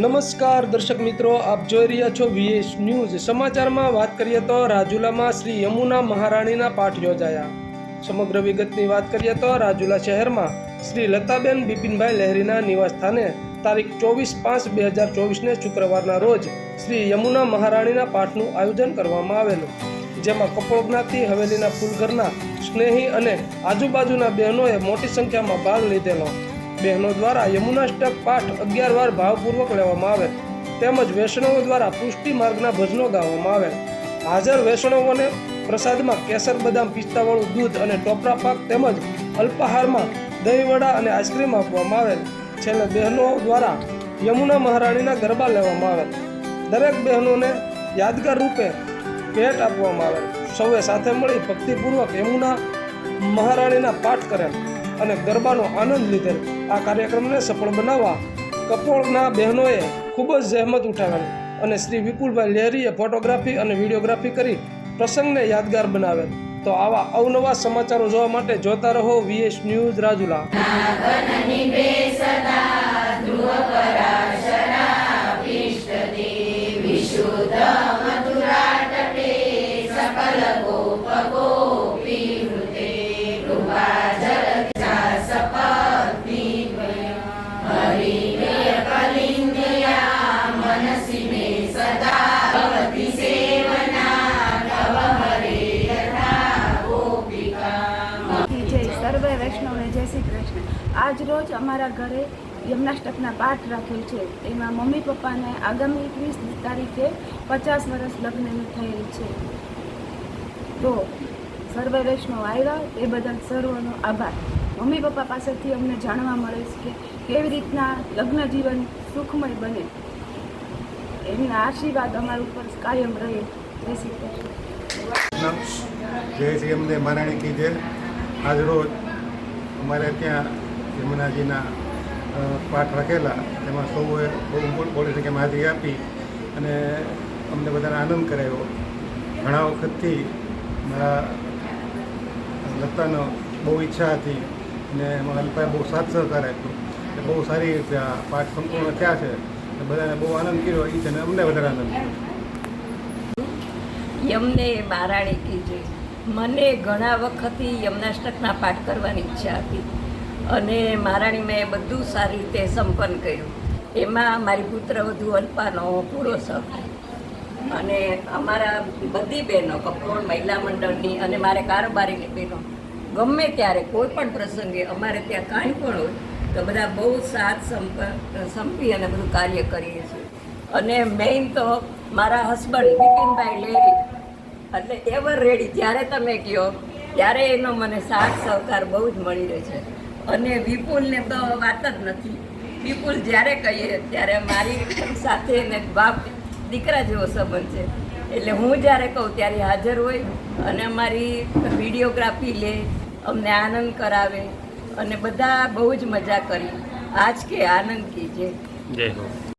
નમસ્કાર દર્શક મિત્રો, આપ જોઈ રહ્યા છો વીએસ ન્યૂઝ સમાચારમાં વાત કરીએ તો રાજુલામાં શ્રી યમુના મહારાણીના પાઠ યોજાયા. સમગ્ર વિગતની વાત કરીએ તો રાજુલા શહેરમાં શ્રી લતાબેન બિપિનભાઈ લહેરીના નિવાસ સ્થાને તારીખ ચોવીસ પાંચ બે હજાર ચોવીસને શુક્રવારના રોજ શ્રી યમુના મહારાણીના પાઠનું આયોજન કરવામાં આવેલું. જેમાં કપોળ જ્ઞાતિ, હવેલીના ફૂલઘરના સ્નેહી અને આજુબાજુના બહેનોએ મોટી સંખ્યામાં ભાગ લીધેલો. બહેનો દ્વારા યમુનાષ્ટક પાઠ અગિયાર વાર ભાવપૂર્વક લેવામાં આવે, તેમજ વૈષ્ણવો દ્વારા પુષ્ટિ માર્ગના ભજનો ગાવામાં આવે. હાજર વૈષ્ણવોને પ્રસાદમાં કેસર બદામ પિસ્તાવાળું દૂધ અને ટોપરા પાક તેમજ અલ્પાહારમાં દહીં વડા અને આઈસ્ક્રીમ આપવામાં આવે. છેલ્લે બહેનો દ્વારા યમુના મહારાણીના ગરબા લેવામાં આવે. દરેક બહેનોને યાદગાર રૂપે ભેટ આપવામાં આવે. સૌએ સાથે મળી ભક્તિપૂર્વક યમુના મહારાણીના પાઠ કરેલ. અને ગરબાનો આનંદ લીધેલ. આ કાર્યક્રમને સફળ બનાવવા કપોળના બહેનોએ ખૂબ જ જહેમત ઉઠાવેલ અને શ્રી વિપુલભાઈ લહેરીએ ફોટોગ્રાફી અને વિડીયોગ્રાફી કરી પ્રસંગને યાદગાર બનાવેલ. તો આવા અવનવા સમાચારો જોવા માટે જોતા રહો વીએસ ન્યૂઝ રાજુલા. જય સર્વે વૈષ્ણવને જય શ્રી કૃષ્ણ. આજ રોજ અમારા ઘરે યમનાષ્ટકના પાઠ રાખેલ છે. એમાં મમ્મી પપ્પાને આગામી એકવીસ તારીખે પચાસ વર્ષ લગ્નનું થયેલ છે. તો સર્વ વૈષ્ણવ આવ્યા, એ બદલ સર્વનો આભાર. મમ્મી પપ્પા પાસેથી અમને જાણવા મળે છે કે કેવી રીતના લગ્ન જીવન સુખમય બને. એમના આશીર્વાદ અમારા ઉપર કાયમ રહે. જય શ્રી કૃષ્ણ. જય શ્રી અમને મહારાણી કીધે જય. આજ રોજ અમારે ત્યાં યમુનાજીના પાઠ રાખેલા. તેમાં સૌએ બહુ મોટી સંખ્યામાં હાજરી આપી અને અમને બધાને આનંદ કરાવ્યો. ઘણા વખતથી મારા લતાનો બહુ ઈચ્છા હતી અને એમાં અલ્પાએ બહુ સાથ સહકાર આપ્યો. બહુ સારી રીતે આ પાઠ સંપૂર્ણ થયા છે. બધાને બહુ આનંદ કર્યો. એ છે અમને વધારે આનંદ યમને મહારાણી કીજે મને ઘણા વખતથી યમનાષ્ટકના પાઠ કરવાની ઈચ્છા હતી. અને મહારાણી મેં બધું સારી રીતે સંપન્ન કર્યું. એમાં મારી પુત્રવધુ અલ્પાનો પૂરો સહકાર અને અમારા બધી બહેનો કપોળ મહિલા મંડળની અને મારે કારોબારીની બહેનો, ગમે ત્યારે કોઈ પણ પ્રસંગે અમારે ત્યાં કાંઈ પણ હોય તો બધા બહુ સાથ સંપ, સંપી અને બધું કાર્ય કરીએ છીએ. અને મેઇન તો મારા હસબન્ડ બિપિનભાઈ લેરી. એટલે એવર રેડી જ્યારે તમે કહો ત્યારે એનો મને સાથ સહકાર બહુ જ મળી રહે છે. અને વિપુલને તો વાત જ નથી. વિપુલ જ્યારે કહીએ, ત્યારે મારી સાથે એને બાપ દીકરા જેવો સંબંધ છે. એટલે હું જ્યારે કહું, ત્યારે હાજર હોય અને અમારી વિડીયોગ્રાફી લે, અમને આનંદ કરાવે. અને બધા બહુ જ મજા કરી. આજ કે આનંદ કીજે. જય હો.